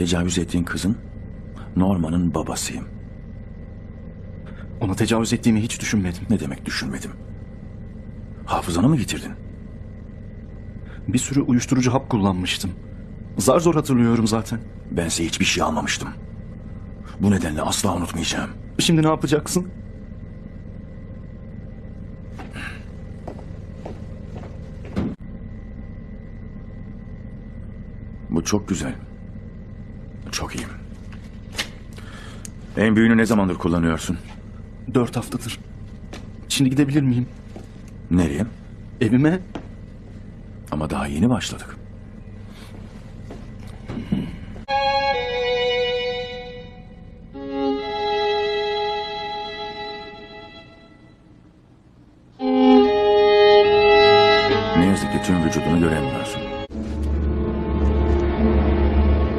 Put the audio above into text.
Tecavüz ettiğin kızın Norman'ın babasıyım. Ona tecavüz ettiğimi hiç düşünmedim. Ne demek düşünmedim. Hafızanı mı yitirdin? Bir sürü uyuşturucu hap kullanmıştım. Zar zor hatırlıyorum zaten. Bense hiçbir şey almamıştım. Bu nedenle asla unutmayacağım. Şimdi ne yapacaksın? Bu çok güzel. Çok iyiyim. En büyüğünü ne zamandır kullanıyorsun? Dört haftadır. Şimdi gidebilir miyim? Nereye? Evime. Ama daha yeni başladık. Ne yazık ki tüm vücudunu göremiyorsun.